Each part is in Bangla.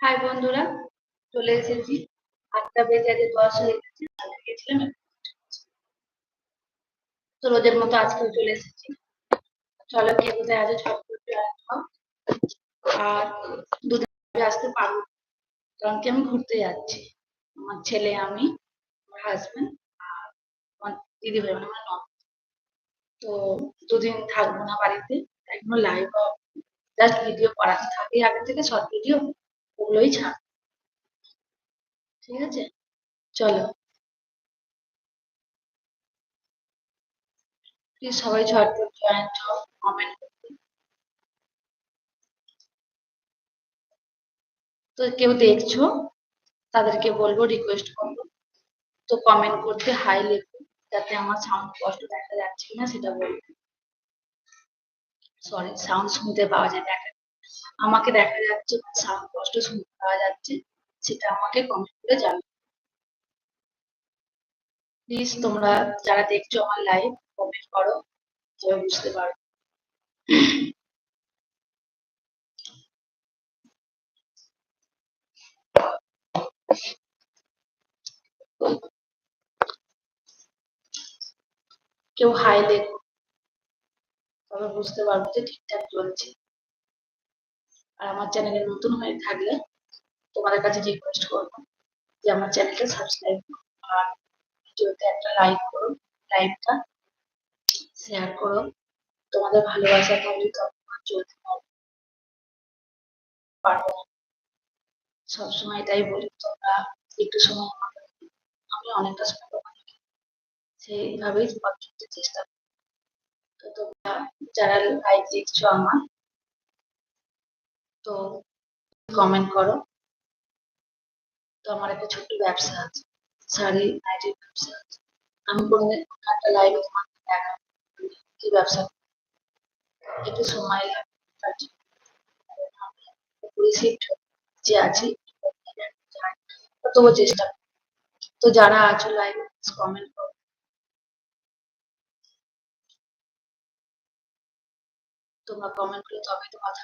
হাই বন্ধুরা, চলে এসেছি। আটটা বেজে আজ দশ হয়ে গেছে আজকে গেছিলাম তো রোজের মতো আজকেও চলে এসেছি। চলো কে কোথায় আছে? ছট আর দুদিন আসতে পারব কারণ কি আমি ঘুরতে যাচ্ছি। আমার ছেলে, আমি, আমার হাজবেন্ড আর আমার দিদি ভাই মানে আমার ননদ। তো দুদিন থাকব না বাড়িতে কোনো লাইভ জাস্ট ভিডিও করা থাকে আগে থেকে শর্ট ভিডিও ওগুলোই ছাড়। ঠিক আছে? চলো। প্লিজ সবাই ঝটপট জয়েন হও কমেন্ট তো কেউ দেখছ? তাদেরকে বলব রিকোয়েস্ট করব। তো কমেন্ট করতে হাই লিখো যাতে আমার সাউন্ড কষ্ট দেখা যাচ্ছে কিনা সেটা বলব। সরি সাউন্ড শুনতে পাওয়া যায়, দেখা আমাকে দেখা যাচ্ছে সাউন্ড কষ্ট শুনতে পাওয়া যাচ্ছে, সেটা আমাকে কমেন্ট করে জানাবে প্লিজ তোমরা যারা দেখছ আমার লাইভ কমেন্ট করো তবে বুঝতে পারো। কেউ হাই লেখো তবে বুঝতে পারব যে ঠিকঠাক চলছে। আর আমার চ্যানেলে নতুন হয়ে থাকলে তোমাদের কাছে রিকোয়েস্ট করব যে আমার চ্যানেলটা সাবস্ক্রাইব করো আর ভিডিওতে একটা লাইক করো লাইভটা শেয়ার করো। তোমাদের ভালোবাসা থাকলে আমার চলতে পারবে সবসময় এটাই বলি, তোমরা একটু সময় আমি অনেকটা সময় তোমাদেরকে সেইভাবেই চলতে চেষ্টা করি তো তোমরা যারা লাইক দেখছ আমার তো কমেন্ট করো। তো আমার একটা ছোট্ট ব্যবসা আছে। শাড়ি, নাইটির ব্যবসা আছে। আমি কোনোদিন একটা লাইভে তোমাকে দেখাবো কি ব্যবসা একটু সময় লাগবে। যে আছে তবুও চেষ্টা। তো যারা আছো লাইভে কমেন্ট করো। তোমরা কমেন্ট করলে তবে তো কথা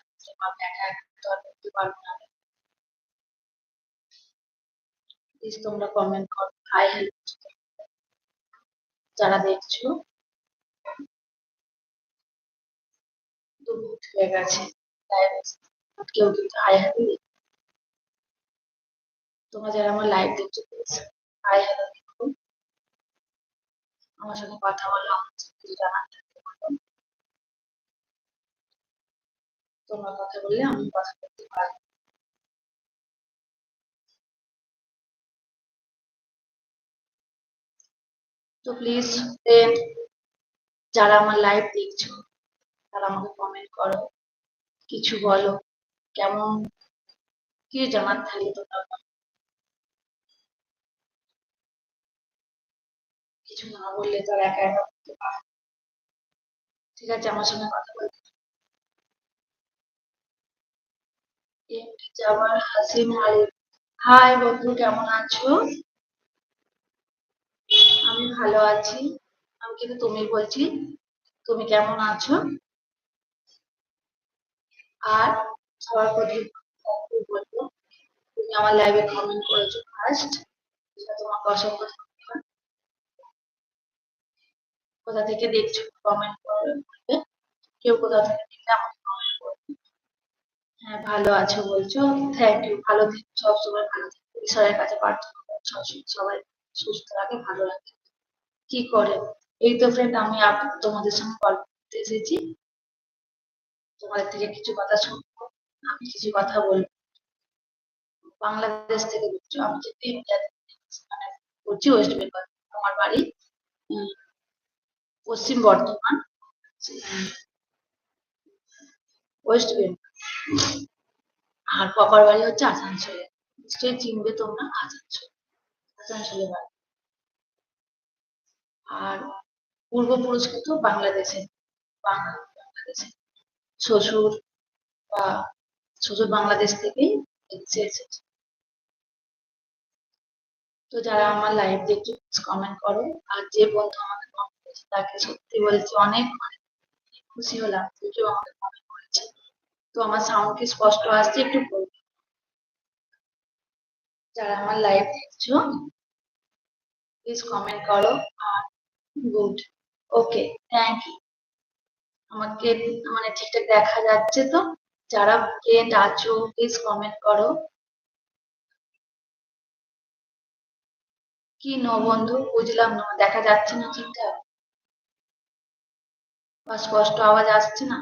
প্লিজ তোমরা কমেন্ট হ্যালো যারা দেখছ। দু মিনিট হয়ে গেছে কেউ কিন্তু হাই হ্যালো তোমরা যারা আমার লাইভ দেখছ প্লিজ হ্যালো লিখো আমার সঙ্গে কথা বলো, আমার সাথে কিছু জানার থাকলে বলো। তোমরা কথা বললে আমি কথা বলতে পারব তো প্লিজ ফ্রেন্ড যারা আমার লাইভ দেখছ, তারা আমাকে কমেন্ট করো, কিছু বলো, কেমন, কি জানার থাকলে তোমরা। কিছু না বললে তো আর একা একা। ঠিক আছে, আমার সঙ্গে কথা বলতে হাই বন্ধু, কেমন আছো? আমি ভালো আছি। আমি কিন্তু তুমি বলছি, তুমি কেমন আছো? আর সবার প্রতি বলব, তুমি আমার লাইভে কমেন্ট করেছ ফার্স্ট সেটা তোমাকে অসংখ্য ধন্যবাদ। কোথা থেকে দেখছ কমেন্ট করে, বলবে। কেউ কোথা থেকে দেখলে করবে হ্যাঁ ভালো আছো বলছো? থ্যাংক ইউ ভালো থেকো সবসময় ভালো থেকো। ঈশ্বরের কাছে প্রার্থনা করো সবসময় সবাই সুস্থ রাখে ভালো রাখে। কি করে? এই তো ফ্রেন্ড আমি তোমাদের সঙ্গে গল্প করতে এসেছি। তোমাদের থেকে কিছু কথা শুনব আমি কিছু কথা বলব। বাংলাদেশ থেকে দেখছ আমি ইন্ডিয়াতে মানে করছি ওয়েস্ট বেঙ্গল আমার বাড়ি পশ্চিম বর্ধমান। ওয়েস্ট বেঙ্গল আর পাপার বাড়ি হচ্ছে আসানসোলে। নিশ্চয়ই চিনবে তোমরা, আসানসোল। আসানসোলে বাড়ি। আর পূর্বপুরুষ কিন্তু বাংলাদেশে বাংলাদেশে। শ্বশুর বা শ্বশুর বাংলাদেশ থেকেই এসে এসেছে। তো যারা আমার লাইভ দেখছ কমেন্ট করো। আর যে বন্ধু আমাকে কমেন্ট করেছে তাকে সত্যি বলছি অনেক অনেক খুশি হলাম। যে কেউ আমাকে কমেন্ট তো আমার সাউন্ড কি স্পষ্ট আসছে একটু যারা আমার লাইভ দেখছ প্লিজ কমেন্ট করো গুড ওকে থ্যাংক ইউ আমাকে মানে ঠিকঠাক দেখা যাচ্ছে তো? যারা ফ্রেন্ড আছো প্লিজ কমেন্ট করো। কি নো বন্ধু? বুঝলাম না, দেখা যাচ্ছে না ঠিকঠাক? বা স্পষ্ট আওয়াজ আসছে না?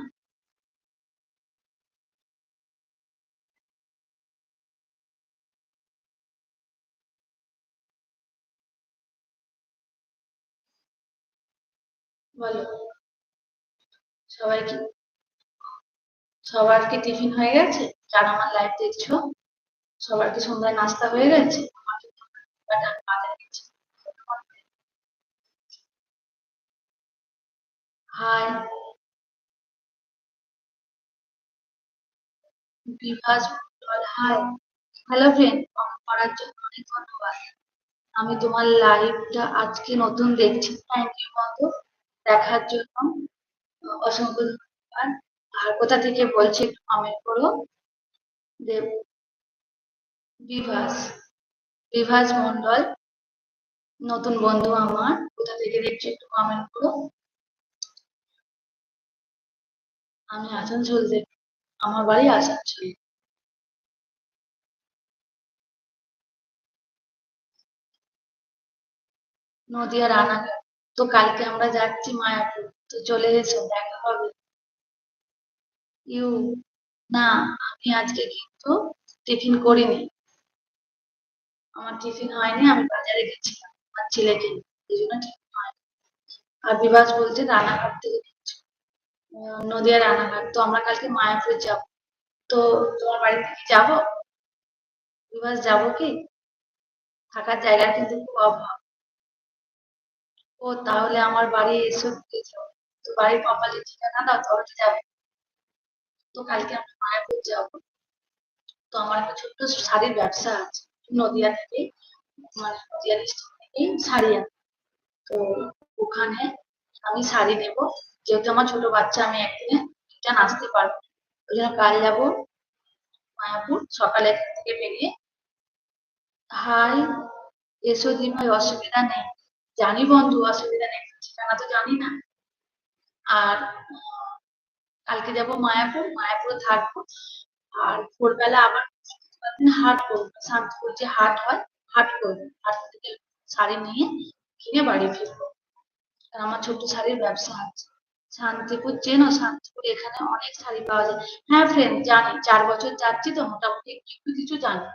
বলো। সবাই কি? সবার কি টিফিন হয়ে গেছে? যারা আমার লাইভ দেখছ, সবার কি সন্ধ্যায় নাস্তা হয়ে গেছে? Hi Bibhas hi hello friend করার জন্য অনেক ধন্যবাদ। আমি তোমার লাইভটা আজকে নতুন দেখছি। থ্যাংক ইউ বন্ধু। দেখার জন্য। অসংখ্য ধন্যবাদ। আর কোথা থেকে বলছি একটু কমেন্ট করো? দেব, বিভাস বিভাস মন্ডল নতুন বন্ধু আমার। কোথা থেকে দেখছি একটু কমেন্ট করো? আমি আসানসোল থেকে। আমার বাড়ি আসানসোল। নদিয়া রানাঘাট তো কালকে আমরা যাচ্ছি মায়াপুর, তো চলে এসো, দেখা হবে। ইউ, না, আমি আজকে কিন্তু টিফিন করিনি। আমার টিফিন হয়নি, আমি বাজারে গেছিলাম, আমার ছেলেকে এই জন্য টিফিন হয়নি। আর বিভাস বলছে রানাঘাট থেকে দিচ্ছ নদিয়া রানাঘাট তো আমরা কালকে মায়াপুর যাব। তো তোমার বাড়ি থেকে যাব? বিভাস, যাব কি? থাকার জায়গা কিন্তু খুব অভাব। ও, তাহলে আমার বাড়ি এসো তো বাড়ির কপালে ঠিকানা দাও তাহলে যাবে। তো কালকে আমরা মায়াপুর যাব। তো আমার একটা ছোট্ট শাড়ির ব্যবসা আছে, নদিয়া থেকে মানে নদিয়া ডিস্ট্রিক্ট থেকে শাড়ি আনি তো ওখানে আমি শাড়ি নেব, যেহেতু আমার ছোট বাচ্চা, আমি একদিনে রিটার্ন আসতে পারব। ওই জন্য কাল যাব মায়াপুর, সকালে এখান থেকে বেরিয়ে। হাই, এসো দি ভাই, অসুবিধা নেই। জানি বন্ধু, অসুবিধা নেই ঠিকানা তো জানি না। আর কালকে যাব মায়াপুর, মায়াপুরে থাকব। আর ভোরবেলা আবার হাট করব, শান্তিপুর যে হাট হয়, হাট করব। হাট থেকে শাড়ি নিয়ে কিনে বাড়ি ফিরবো। আমার ছোট শাড়ির ব্যবসা আছে। শান্তিপুর চেনো, শান্তিপুর এখানে অনেক শাড়ি পাওয়া যায়। হ্যাঁ ফ্রেন্ড জানি, চার বছর যাচ্ছি তো, মোটামুটি একটু কিছু জানি।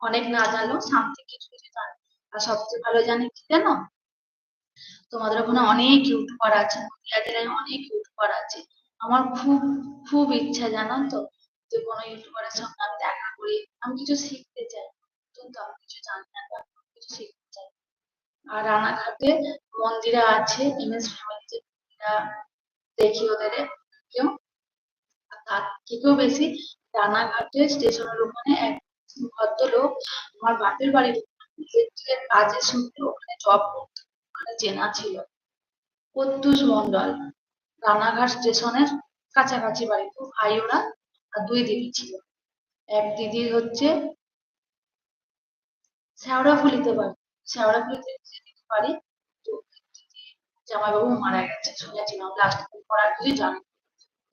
অনেক না জানলেও সামথিং কিছু কিছু জানি। আর সবচেয়ে ভালো জানি কি জানো? তোমাদের ওখানে অনেক ইউটিউবার আছে নদিয়া জেলায় অনেক ইউটিউবার আছে। আমার খুব খুব ইচ্ছা জানো তো, যে কোনো ইউটিউবারের সঙ্গে আমি দেখা করি। আমি কিছু শিখতে চাই কিন্তু আমি কিছু জানি না কিছু শিখতে চাই। আর রানাঘাটে মন্দিরে আছে এমএস ফ্যামিলি দেখি ওদের। কেউ? তার থেকেও বেশি রানাঘাটে স্টেশনের ওখানে এক ভদ্রলোক, আমার বাপের বাড়ির কাজের সূত্রে ওখানে জব করতো। চেনা ছিল। প্রত্যুষ মন্ডল রানাঘাট স্টেশনের কাছাকাছি বাড়ি। ভাই ওরা আর দুই দিদি ছিল। এক দিদি হচ্ছে শেওড়াফুলিতে বাড়ি। শেওড়াফুলিতে যে দিদি বাড়ি জামাইবাবু মারা গেছে। শুনেছিলাম লাস্ট করার কিছু জানি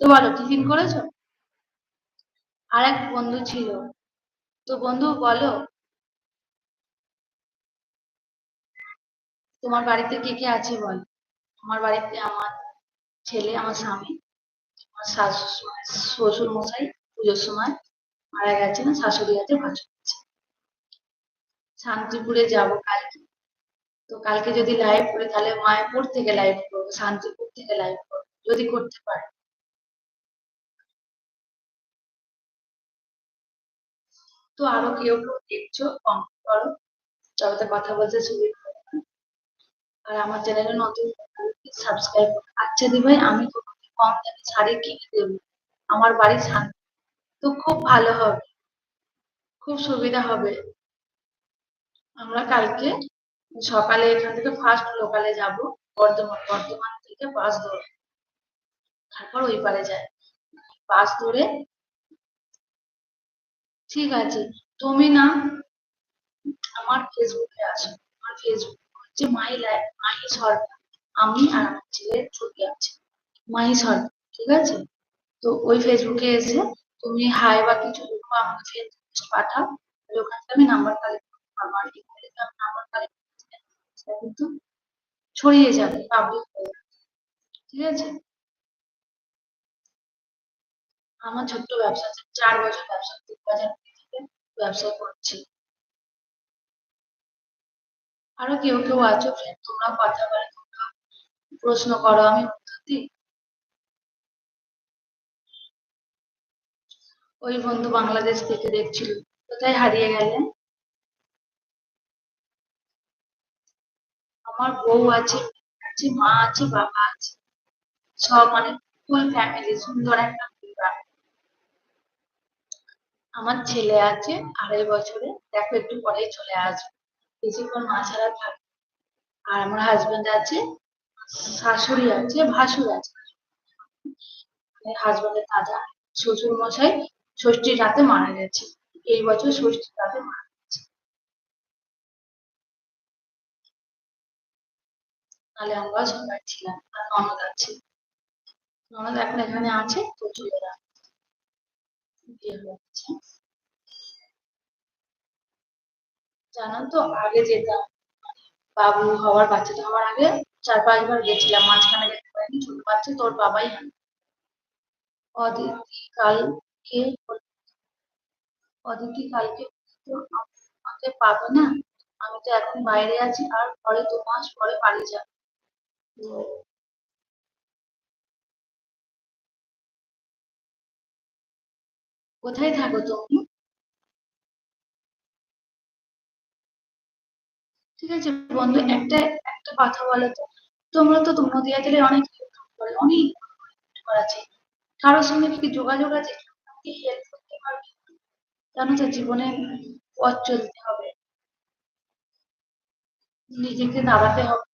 তো বলো, টিফিন করেছ? আর এক বন্ধু ছিল। তো বন্ধু বলো তোমার বাড়িতে কে কে আছে বল? আমার বাড়িতে আমার ছেলে, আমার স্বামী, আমার শাশু শ্বশুর মশাই পুজোর সময় মারা গেছে না শাশুড়ি আছে ভাসুর আছে শান্তিপুরে যাব কালকে। তো কালকে যদি লাইভ করে, তাহলে মায়াপুর থেকে লাইভ করব, শান্তিপুর থেকে লাইভ করব, যদি করতে পারি। তো আরও কেউ কেউ দেখছ কমেন্ট করো। তবে কথা বলতে সুবিধা। আর আমার চ্যানেলে নতুন সাবস্ক্রাইব আচ্ছা দি ভাই আমি তোমাকে কম দামে শাড়ি কিনে দেবো। আমার বাড়ি শান্তি। তো খুব ভালো হবে। খুব সুবিধা হবে। আমরা কালকে সকালে এখান থেকে ফার্স্ট লোকালে যাব, বর্ধমান। বর্ধমান থেকে বাস ধরে তারপর ওই পারে যায় বাস ধরে ঠিক আছে, তুমি না আমার ফেসবুকে আসো। আমার ফেসবুক হচ্ছে মাই লাইফ মাহি সরকার আমি আর আমার ছেলের ছবি আছে। সরকার ঠিক আছে? তো ওই ফেসবুকে এসে তুমি হাই বা কিছু লিখো আমাকে ফেসবুক পাঠাও। ওখান থেকে আমি নাম্বার কালেক্ট করতে পারব। নাম্বার কালেক্ট সেটা কিন্তু ছড়িয়ে যাবে পাবলিক ঠিক আছে? আমার ছোট্ট ব্যবসা চার বছর ব্যবসা, তিন বাজার ব্যবসা করছি। আরও কেউ কেউ আছো তোমরা কথা বলে, তোমরা প্রশ্ন করো, আমি উত্তর দিই। ওই বন্ধু বাংলাদেশ থেকে দেখছিল, কোথায় হারিয়ে গেলে? আমার বউ আছে আছে, মা আছে, বাবা আছে। সব মানে ফুল ফ্যামিলি সুন্দর একটা পরিবার। আমার ছেলে আছে আড়াই বছরে দেখো একটু পরেই চলে আসবে। বেশিক্ষণ মা ছাড়া থাকে আর আমার হাজবেন্ড আছে, শাশুড়ি আছে, ভাসুর আছে। হাজবেন্ডের দাদা, শ্বশুর মশাই ষষ্ঠীর রাতে মারা গেছে। এই বছর ষষ্ঠীর রাতে মারা গেছে। তাহলে আমরা সবাই ছিলাম, আর ননদ আছে। ননদ এখন এখানে আছে, তো চলে যাবে জানো তো, আগে যেতাম। বাবু হওয়ার বাচ্চাটা হওয়ার আগে চার পাঁচবার গেছিলাম, মাঝখানে যেতে পারিনি, ছোট বাচ্চা, তোর বাবাই অদিতি কালকে অদিতি কালকে আমাকে পাবে না? আমি তো এখন বাইরে আছি, আর পরে দু মাস পরে বাড়ি যাব। কোথায় থাকো তুমি? ঠিক আছে বন্ধু, একটা একটা কথা বলো তো। তোমরা তো নদিয়া জেলায় অনেক অনেক আছে। কারোর সঙ্গে কি যোগাযোগ আছে? হেল্প করতে পারবে? জানো তো, জীবনে পথ চলতে হবে। নিজেকে দাঁড়াতে হবে।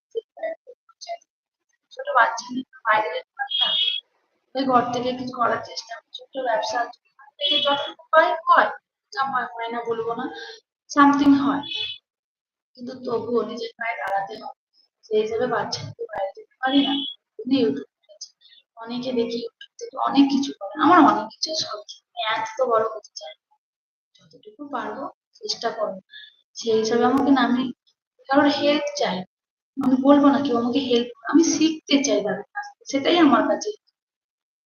ছোট বাচ্চা বাইরে ওই ঘর থেকে কিছু করার চেষ্টা ছোট্ট ব্যবসা যতটুকু হয় হয়। যা হয় হয় না বলব না। সামথিং হয়। কিন্তু তবুও নিজের পায়ে দাঁড়াতে হবে। সেই হিসেবে বাচ্চাকে বাইরে যেতে পারি না কিন্তু ইউটিউব অনেকে দেখি ইউটিউব থেকে অনেক কিছু করে। আমার অনেক কিছু শখ এত তো বড় হতে চাই। যতটুকু পারব চেষ্টা করব। সেই হিসাবে আমাকে না, আমি কারোর হেল্প চাই আমি বলব না কেউ আমাকে হেল্প আমি শিখতে চাই তাদের কাছ সেটাই আমার কাছে।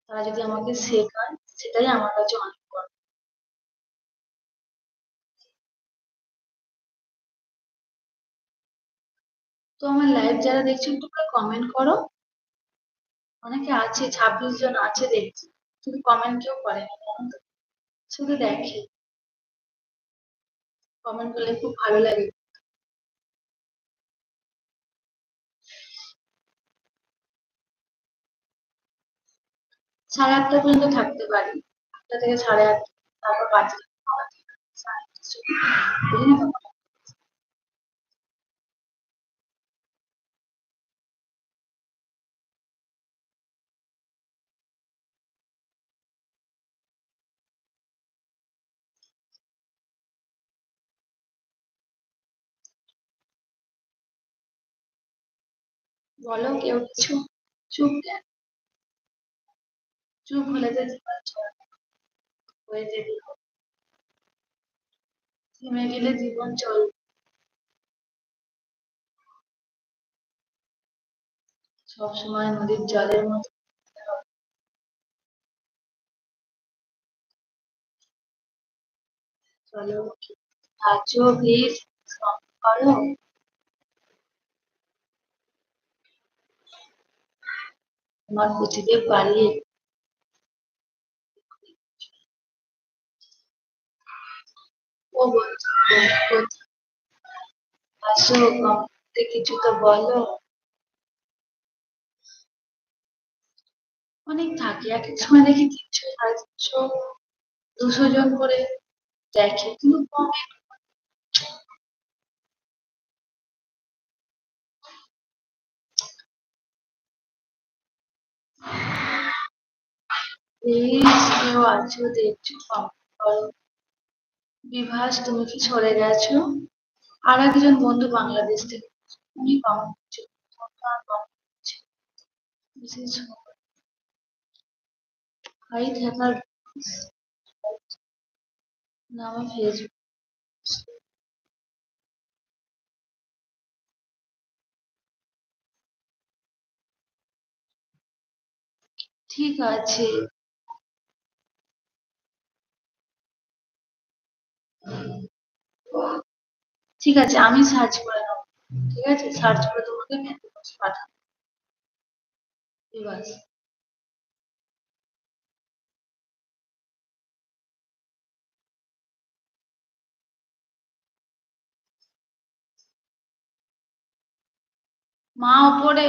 তারা যদি আমাকে শেখায়, সেটাই আমার কাছে অনেক বড় তো আমার লাইভ যারা দেখছেন, তোমরা কমেন্ট করো। অনেকে আছে, ছাব্বিশ জন আছে দেখছি। কিন্তু কমেন্ট কেউ করে শুধু দেখে। কমেন্ট করলে খুব ভালো লাগে। সাড়ে আটটা পর্যন্ত থাকতে পারি। আটটা থেকে সাড়ে আটটা তারপর বাচ্চাদের খাওয়াতে হবে, সাড়ে আটটার সময়। বুঝলি তো? বলো, কেউ কিছু? চুপ কেন চুপ হলে তো জীবন হয়ে যেতে। হবে থেমে গেলে জীবন চলবে সবসময় নদীর জলের মতো। চলো আছো প্লিজ করো। তোমার গতিবেগ বাড়িয়ে ও আসো কিছু তো বলো। অনেক থাকে এক এক সময় দেখি তিনশো সাড়ে তিনশো দুশো জন করে দেখে, কিন্তু কমেন্ট প্লিজ কেউ আছো, দেখছ করো। বিভাস, তুমি কি সরে গেছো? আর একজন বন্ধু বাংলাদেশ থেকে উনি কমেন্ট করছে নামে ফেসবুক ঠিক আছে। ঠিক আছে, আমি সার্চ করে নেব। ঠিক আছে সার্চ করে তোমাকে মেসেজ পাঠাবো। ঠিক মা, ওপরে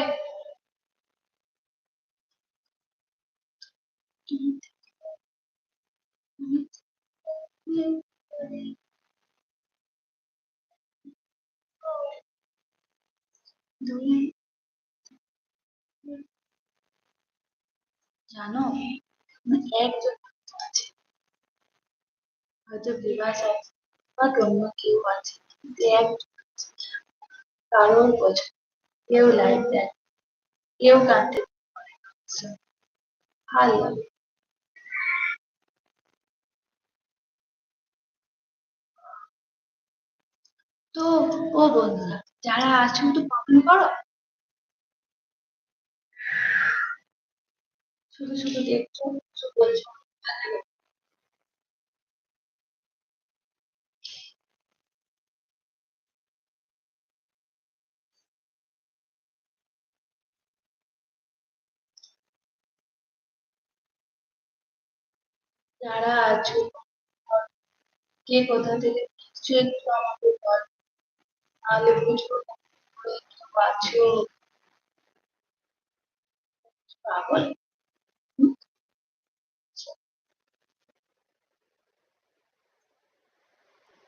দুই জানো একজন আছে হয়তো বিবাস আছে বা অন্য কেউ আছে কিন্তু একজন আছে। কারোর পছন্দ কেউ লাইক দেয় কেউ কাঁদতে ভালো লাগে তো ও বন্ধুরা যারা আছো তো কমেন্ট করো। শুধু শুধু দেখছ, শুধু বলছো। যারা আছো, কে কোথা থেকে কিছু একটু আমাকে বল। নাহলে বুঝব না করে কেউ আছো পাগল হুম?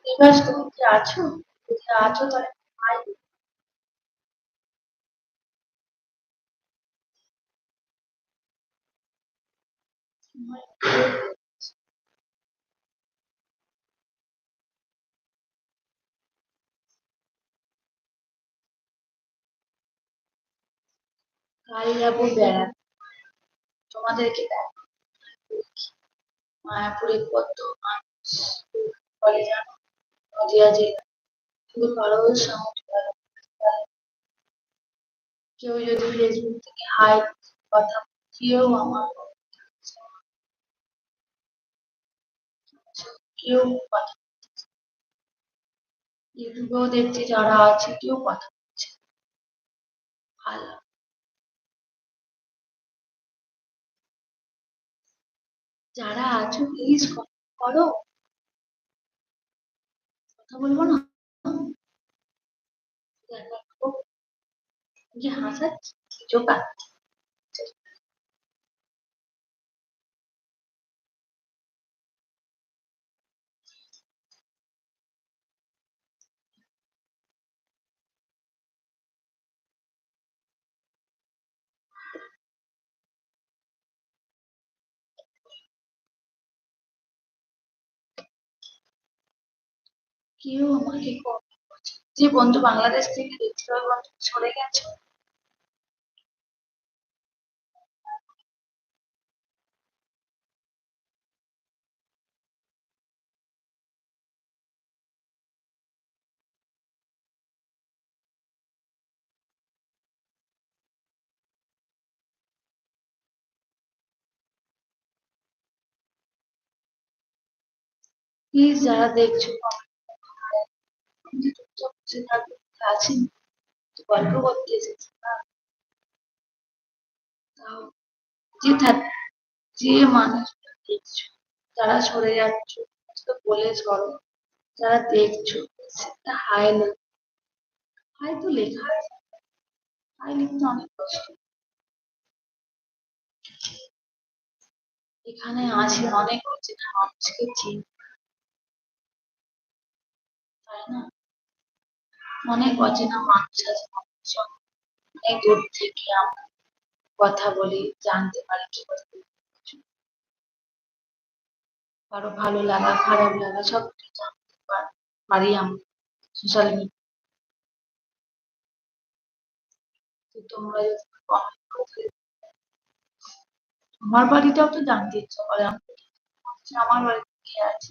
এবার তুমি কি আছো যদি আছো তাহলে হাই কাল যাব বেড়াতে তোমাদেরকে দেখো মায়াপুরে কত মানুষ। বলে জানো, নদিয়া জেলা। শুধু কারোর সঙ্গে কেউ যদি ফেসবুক থেকে হাই কথা কেউ আমার কেউ কথা ইউটিউবেও দেখছি যারা আছে, কেউ কথা বলছে ভালো। যারা আছো প্লিজ করো। কথা বলব না? দেখো যে হাসাচ্ছি? চোখ কেউ আমাকে যে বন্ধু বাংলাদেশ থেকে দেখছিল বন্ধু সরে গেছে। প্লিজ যারা দেখছ আছেন গল্প করতে এসেছি যে যে মানুষটা দেখছ যারা সরে যাচ্ছ বলে সরো যারা দেখছ সেটা হাই লেখ হাই তো লেখা হাই লিখতে অনেক কষ্ট এখানে আছি অনেক অচেনা মানুষকে চিনি। তাই না? অনেক অচেনা মানুষ আছে অনেক দূর থেকে আমরা কথা বলি, জানতে পারি কি করে ভালো লাগা, খারাপ লাগা সব কিছু জানতে পার- আমরা সোশ্যাল মিডিয়া তোমরা যদি আমার বাড়িটাও তো জানতে ইচ্ছা করে আমার বাড়িতে কে আছে?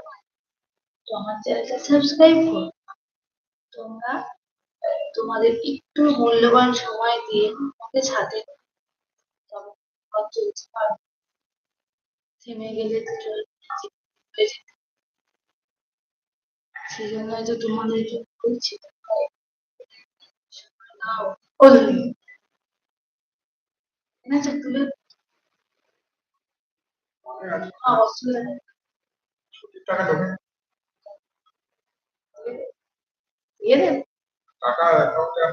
তো আমার চ্যানেলটা সাবস্ক্রাইব করো। তোমরা তোমাদের একটু মূল্যবান সময় দিয়ে আমাকে সাথে চলতে থেমে গেলে তো চলবে হয়ে সেই জন্য হয়তো তোমাদেরকে বলছি নাও তুলে। নাও, অসুবিধা নেই। টাকা দেবো। দিয়ে দেব টাকা অ্যাকাউন্টে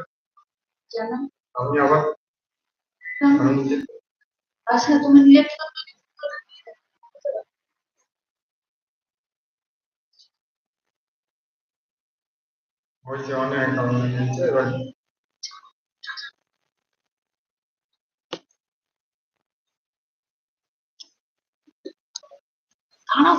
কেন আমি আবার কেন? আমি নিজে আচ্ছা তুমি লেট করবে হয়েছে অনেক অ্যাকাউন্টে নিয়েছে এবার দাঁড়াও